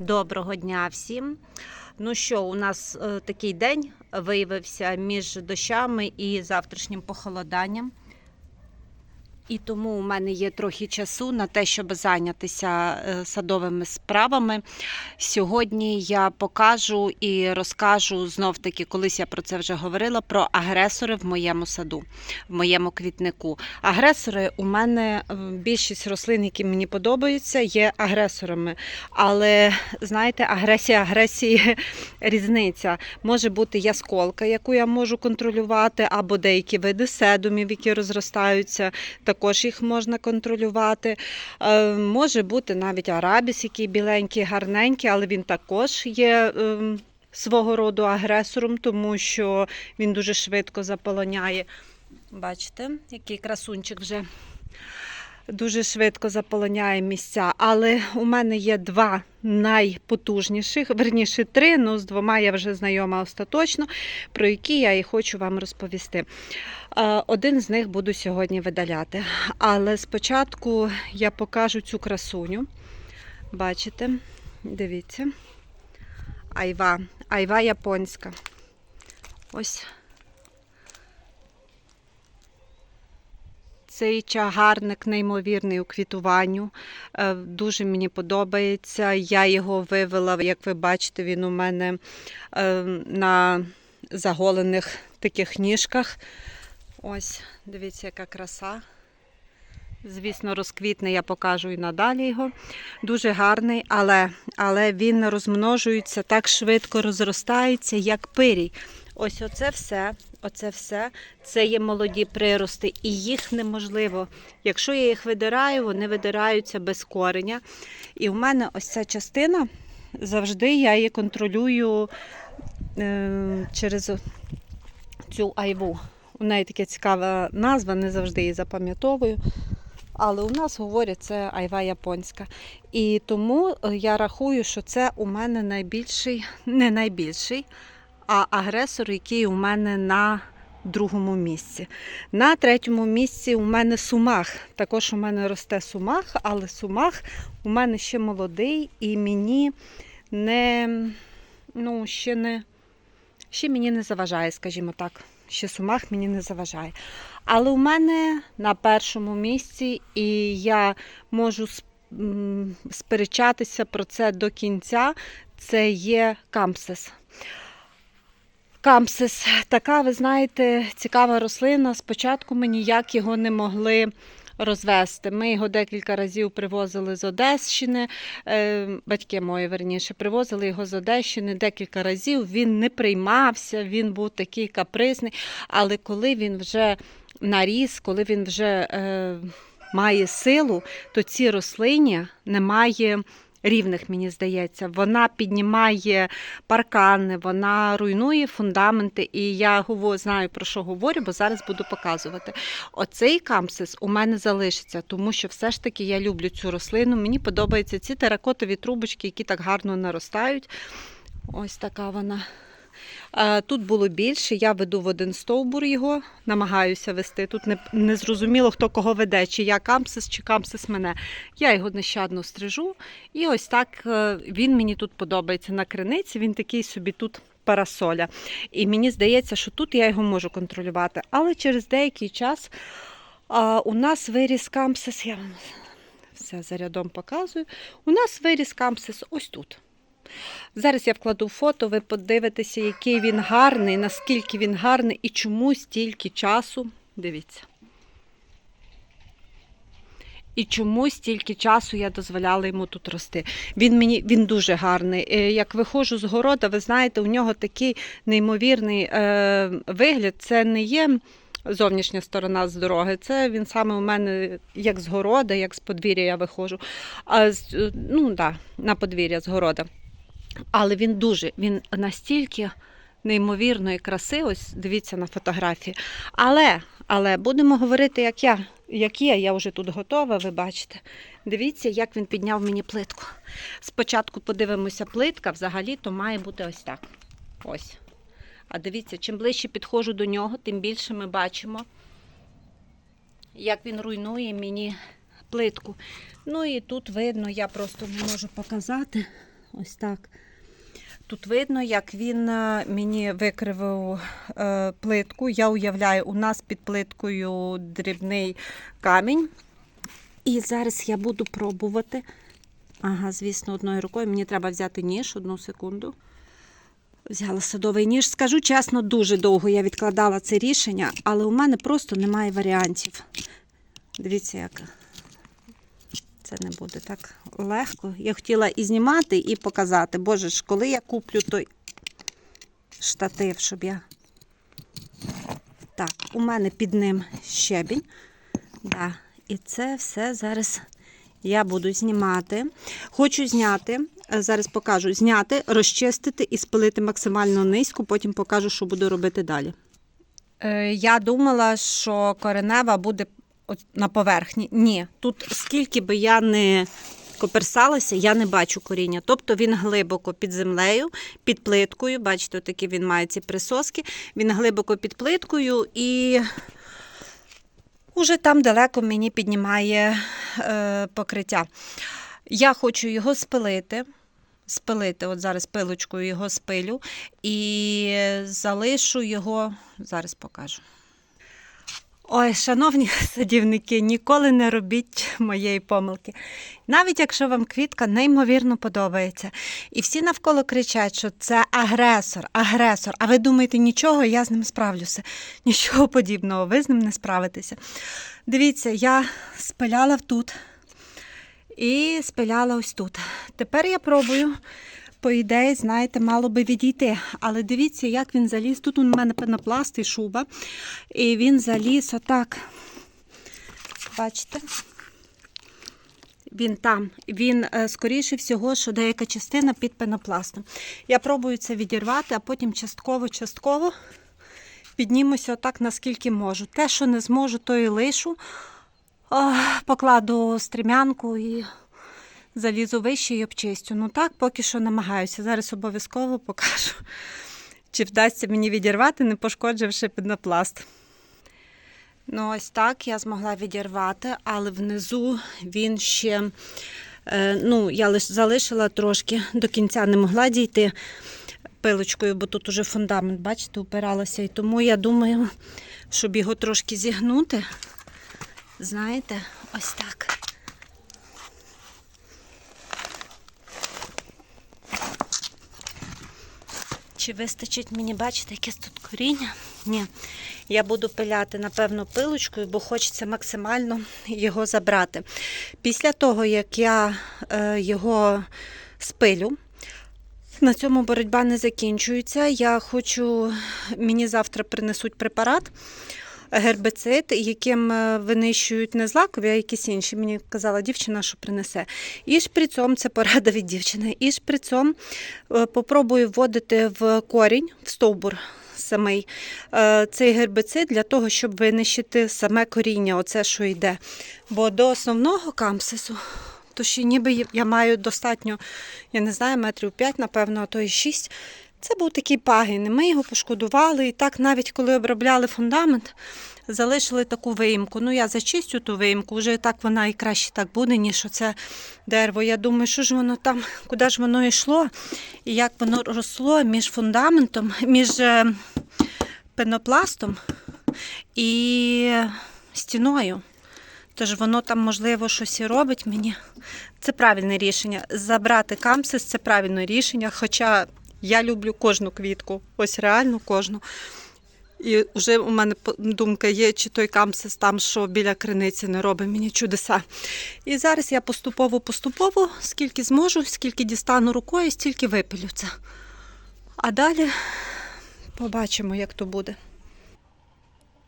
Доброго дня всім. Ну що, у нас е, такий день виявився між дощами і завтрашнім похолоданням. І тому у мене є трохи часу на те, щоб зайнятися е, садовими справами. Сьогодні я покажу і розкажу знов таки, колись я про це вже говорила, про агресори в моєму саду, в моєму квітнику. Агресори у мене е, більшість рослин, які мені подобаються, є агресорами. Але знаєте, агресія агресії різниця. Може бути ясколка, яку я можу контролювати, або деякі види седумів, які розростаються також їх можна контролювати. Е, Може бути навіть арабіс, який біленький, гарненький, але він також є ем, свого роду агресором, тому що він дуже швидко заполоняє. Бачите, який красунчик вже дуже швидко заполоняє місця. Але у мене є два найпотужніших, верніше три, ну з двома я вже знайома остаточно, про які я і хочу вам розповісти. Е, Один з них буду сьогодні видаляти. Але спочатку я покажу цю красуню. Бачите, дивіться. Айва, айва японська. Ось Цей чагарник неймовірний у квітуванню. Е, Дуже мені подобається. Я його вивела, як ви бачите, він у мене е, на заголених таких ніжках. Ось, дивіться, яка краса. Звісно, розквітне, я покажу і надалі його. Дуже гарний, але, але він розмножується так швидко розростається, як пирій. Ось оце все, оце все, це є молоді прирости, і їх неможливо. Якщо я їх видираю, вони видираються без кореня. І в мене ось ця частина завжди я її контролюю е, через цю айву. У неї така цікава назва, не завжди її запам'ятовую. Але у нас говорять, це айва японська. І тому е, я рахую, що це у мене найбільший, не найбільший, а агресор, який у мене на другому місці. На третьому місці у мене сумах. Також у мене росте сумах, але сумах у мене ще молодий і мені не, ну, ще не, ще мені не заважає, скажімо так. Ще сумах мені не заважає. Але у мене на першому місці, і я можу сперечатися про це до кінця. Це є кампсис. Кампсис така, ви знаєте, цікава рослина. Спочатку ми ніяк його не могли розвести. Ми його декілька разів привозили з Одещини. е, Батьки мої верніше привозили його з Одещини декілька разів. Він не приймався, він був такий капризний. Але коли він вже наріс, коли він вже е, має силу, то цій рослині немає рівних, мені здається. Вона піднімає паркани, вона руйнує фундаменти. І я знаю про що говорю, бо зараз буду показувати. Оцей камсис у мене залишиться, тому що все ж таки я люблю цю рослину. Мені подобаються ці теракотові трубочки, які так гарно наростають. Ось така вона. Тут було більше, я веду в один стовбур його, намагаюся вести. Тут не, не зрозуміло, хто кого веде, чи я кампсис, чи кампсис мене. Я його нещадно стрижу. І ось так е, він мені тут подобається на криниці. Він такий собі тут парасоля. І мені здається, що тут я його можу контролювати. Але через деякий час а, у нас виріс кампсис. Я вам все за рядом показую. У нас виріс кампсис ось тут. Зараз я вкладу фото, ви подивитеся, який він гарний, наскільки він гарний і чому стільки часу. Дивіться. І чому стільки часу я дозволяла йому тут рости. Він мені він дуже гарний. Е, Як виходжу з города, ви знаєте, у нього такий неймовірний е, вигляд. Це не є зовнішня сторона з дороги. Це він саме у мене як з города, як з подвір'я я виходжу. А, ну, да, на подвір'я з города. Але він дуже, він настільки неймовірної краси, ось дивіться на фотографії. Але, але будемо говорити, як я, як є, я вже тут готова, ви бачите. Дивіться, як він підняв мені плитку. Спочатку подивимося, плитка взагалі то має бути ось так. Ось. А дивіться, чим ближче підходжу до нього, тим більше ми бачимо, як він руйнує мені плитку. Ну і тут видно, я просто не можу показати. Ось так. Тут видно, як він е, мені викривив е, плитку. Я уявляю, у нас під плиткою дрібний камінь. І зараз я буду пробувати. Ага, звісно, одною рукою. Мені треба взяти ніж одну секунду. Взяла садовий ніж. Скажу чесно, дуже довго я відкладала це рішення, але у мене просто немає варіантів. Дивіться, як це не буде так легко. Я хотіла і знімати, і показати. Боже ж, коли я куплю той штатив, щоб я. Так, у мене під ним щебінь. Да. І це все зараз я буду знімати. Хочу зняти, е, зараз покажу, зняти, розчистити і спилити максимально низько, потім покажу, що буду робити далі. Е, Я думала, що коренева буде на поверхні. Ні, тут скільки би я не коперсалася, я не бачу коріння. Тобто він глибоко під землею, під плиткою. Бачите, такі він має ці присоски. Він глибоко під плиткою і уже там далеко мені піднімає е, покриття. Я хочу його спилити. Спилити, от зараз пилочкою його спилю і залишу його, зараз покажу. Ой, шановні садівники, ніколи не робіть моєї помилки. Навіть якщо вам квітка неймовірно подобається, і всі навколо кричать, що це агресор, агресор. А ви думаєте, нічого, я з ним справлюся. Нічого подібного, ви з ним не справитеся. Дивіться, я спиляла тут і спиляла ось тут. Тепер я пробую. По ідеї, знаєте, мало би відійти. Але дивіться, як він заліз. Тут у мене пенопласт і шуба. І він заліз отак. Бачите? Він там. Він, е, скоріше всього, що деяка частина під пенопластом. Я пробую це відірвати, а потім частково-частково піднімуся отак, наскільки можу. Те, що не зможу, то і лишу. Покладу стрімянку і залізу вище і обчистю. Ну так, поки що намагаюся. Зараз обов'язково покажу, чи вдасться мені відірвати, не пошкодживши пенопласт. Ну, ось так я змогла відірвати, але внизу він ще, е, ну, я лише залишила трошки, до кінця не могла дійти пилочкою, бо тут уже фундамент, бачите, упиралася. І тому я думаю, щоб його трошки зігнути, знаєте, ось так. Чи вистачить мені бачите, якесь тут коріння? Ні. Я буду пиляти, напевно, пилочкою, бо хочеться максимально його забрати. Після того, як я е, його спилю, на цьому боротьба не закінчується. Я хочу, мені завтра принесуть препарат. Гербицид, яким е, винищують не злакові, а якісь інші. Мені казала дівчина, що принесе. І шприцом, це порада від дівчини. І шприцом е, попробую вводити в корінь, в стовбур самий е, цей гербицид для того, щоб винищити саме коріння, оце що йде. Бо до основного камсису, то ще ніби я маю достатньо, я не знаю, метрів 5, напевно, а то і 6. Це був такий пагін. Ми його пошкодували. І так, навіть коли обробляли фундамент, залишили таку виїмку. Ну, я зачистю ту виїмку, вже так вона і краще так буде, ніж оце дерево. Я думаю, що ж воно там, куди ж воно йшло, і як воно росло між фундаментом, між е, пенопластом і стіною. Тож воно там, можливо, щось і робить мені. Це правильне рішення. Забрати камсис це правильне рішення. Хоча я люблю кожну квітку, ось реально кожну. І вже у мене думка є, чи той камсис там, що біля криниці не робить мені чудеса. І зараз я поступово-поступово, скільки зможу, скільки дістану рукою, стільки випилю це. А далі побачимо, як то буде.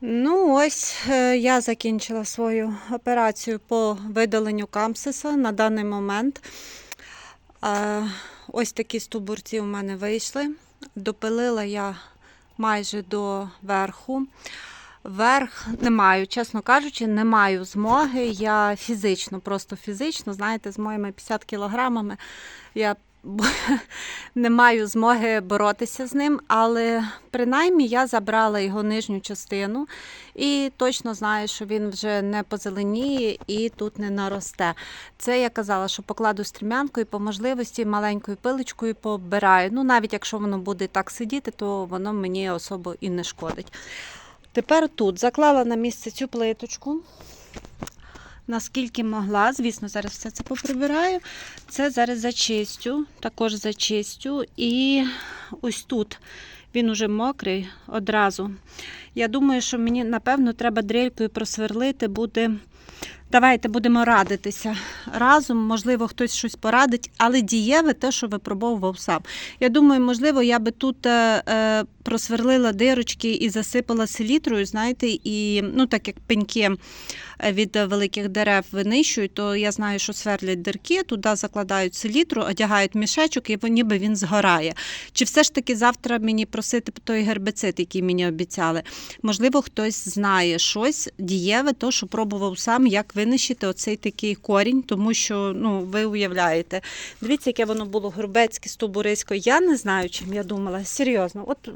Ну, ось е, я закінчила свою операцію по видаленню камсиса на даний момент. Ось такі стовбурці у мене вийшли. Допилила я майже до верху. Верх не маю, чесно кажучи, не маю змоги. Я фізично, просто фізично, знаєте, з моїми 50 кілограмами я не маю змоги боротися з ним, але принаймні я забрала його нижню частину і точно знаю, що він вже не позеленіє і тут не наросте. Це я казала, що покладу стрімянкою по можливості маленькою пилочкою побираю. Ну, навіть якщо воно буде так сидіти, то воно мені особо і не шкодить. Тепер тут заклала на місце цю плиточку. Наскільки могла, звісно, зараз все це поприбираю. Це зараз зачистю, також зачистю. І ось тут він уже мокрий одразу. Я думаю, що мені, напевно, треба дрелькою просверлити, буде. Давайте будемо радитися разом. Можливо, хтось щось порадить, але дієве те, що випробовував сам. Я думаю, можливо, я би тут е, е, просверлила дирочки і засипала селітрою, знаєте, і ну так як пеньки е, від великих дерев винищують, то я знаю, що сверлять дирки, туди закладають селітру, одягають мішечок, і ніби він згорає. Чи все ж таки завтра мені просити той гербицид, який мені обіцяли? Можливо, хтось знає щось дієве, то що пробував сам, як винищити оцей такий корінь, тому що ну ви уявляєте. Дивіться, яке воно було грубецьке, стовбурисько. Я не знаю, чим я думала. Серйозно, от.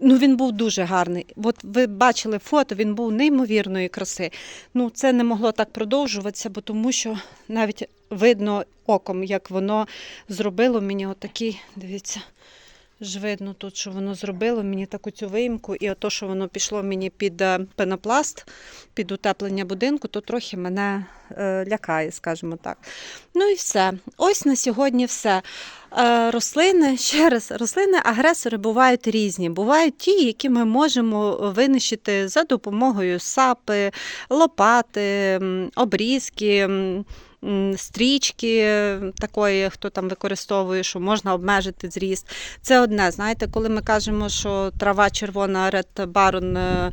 Ну, він був дуже гарний. От ви бачили фото, він був неймовірної краси. Ну, це не могло так продовжуватися, бо тому що навіть видно оком, як воно зробило мені отакий, дивіться, ж видно тут, що воно зробило мені таку цю виїмку, і ото, що воно пішло мені під е, пенопласт, під утеплення будинку, то трохи мене е, лякає, скажімо так. Ну і все. Ось на сьогодні все. Е, рослини, ще раз, рослини-агресори бувають різні. Бувають ті, які ми можемо винищити за допомогою сапи, лопати, обрізки. Стрічки такої, хто там використовує, що можна обмежити зріст. Це одне. Знаєте, коли ми кажемо, що трава червона Red Baron е,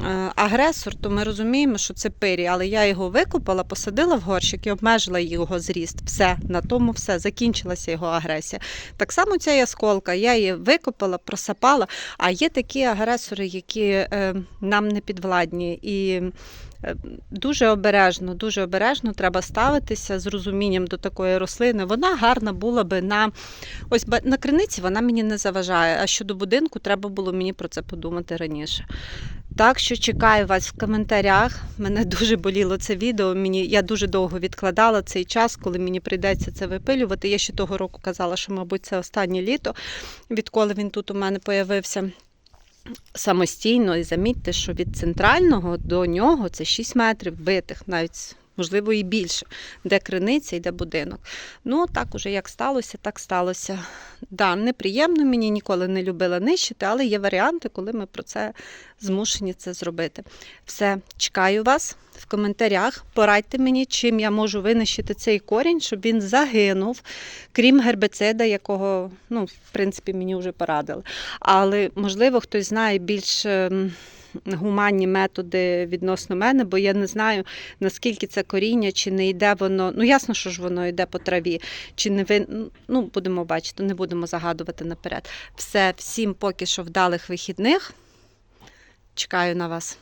е, агресор, то ми розуміємо, що це пирі, але я його викопала, посадила в горщик і обмежила його зріст. Все, на тому все, закінчилася його агресія. Так само ця ясколка, я її викопала, просапала, а є такі агресори, які е, нам не підвладні. І Дуже обережно, дуже обережно треба ставитися з розумінням до такої рослини. Вона гарна була би на ось на криниці вона мені не заважає. А щодо будинку, треба було мені про це подумати раніше. Так що чекаю вас в коментарях. Мене дуже боліло це відео. Мені я дуже довго відкладала цей час, коли мені прийдеться це випилювати. Я ще того року казала, що, мабуть, це останнє літо, відколи він тут у мене появився самостійно. І замітьте, що від центрального до нього це 6 метрів битих, навіть. Можливо, і більше, де криниця і де будинок. Ну, так уже як сталося, так сталося. Да, неприємно, мені ніколи не любила нищити, але є варіанти, коли ми про це змушені це зробити. Все, чекаю вас в коментарях. Порадьте мені, чим я можу винищити цей корінь, щоб він загинув, крім гербицида, якого, ну, в принципі, мені вже порадили. Але, можливо, хтось знає більш. Гуманні методи відносно мене, бо я не знаю, наскільки це коріння, чи не йде воно. Ну, ясно, що ж воно йде по траві, чи не ви. Ну, будемо бачити, не будемо загадувати наперед. Все, всім поки що вдалих вихідних. Чекаю на вас.